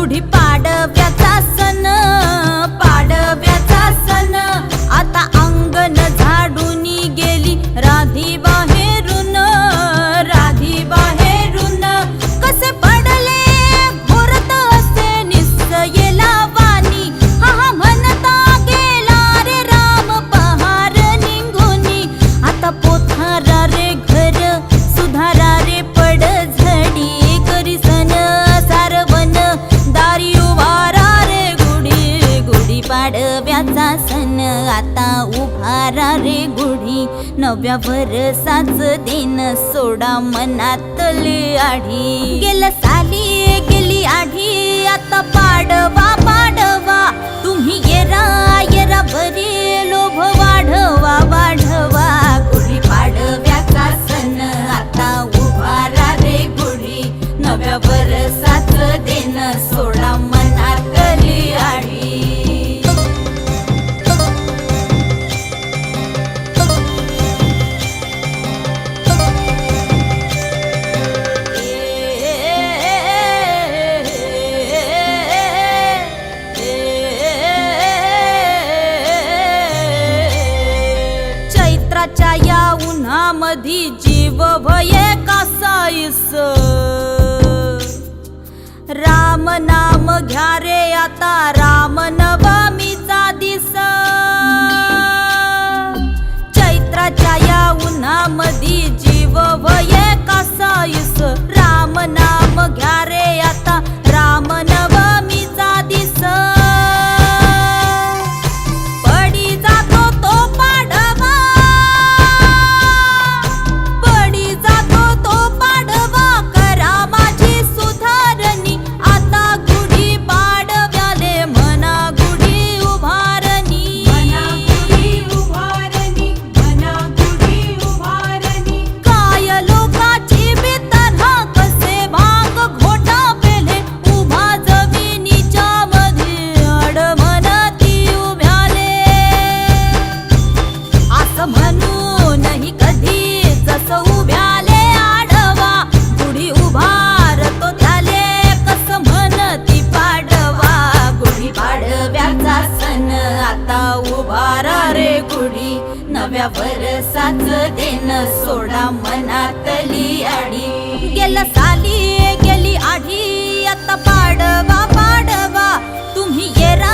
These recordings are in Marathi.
குடிப்பா. नव्याचा सण आता उभारा रे गुढी. नव्या भरसाच दिन सोडा मनातली आढी. गेलं साली गेली आढी आता पाड मधी जीव भये कसाईस राम नाम घ्या रे आता राम नव्यावर साच देन सोडा मनातली आडी. गेलं साली गेली आढी आता पाडवा पाडवा. तुम्ही येरा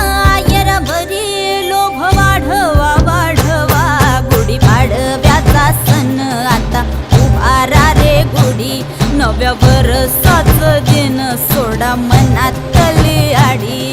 येरा भरी लोभ वाढवा वाढवा. गुढी पाडव्याचा सण आता उभारा रे गुढी. नव्यावर साच देन सोडा मनातली आडी.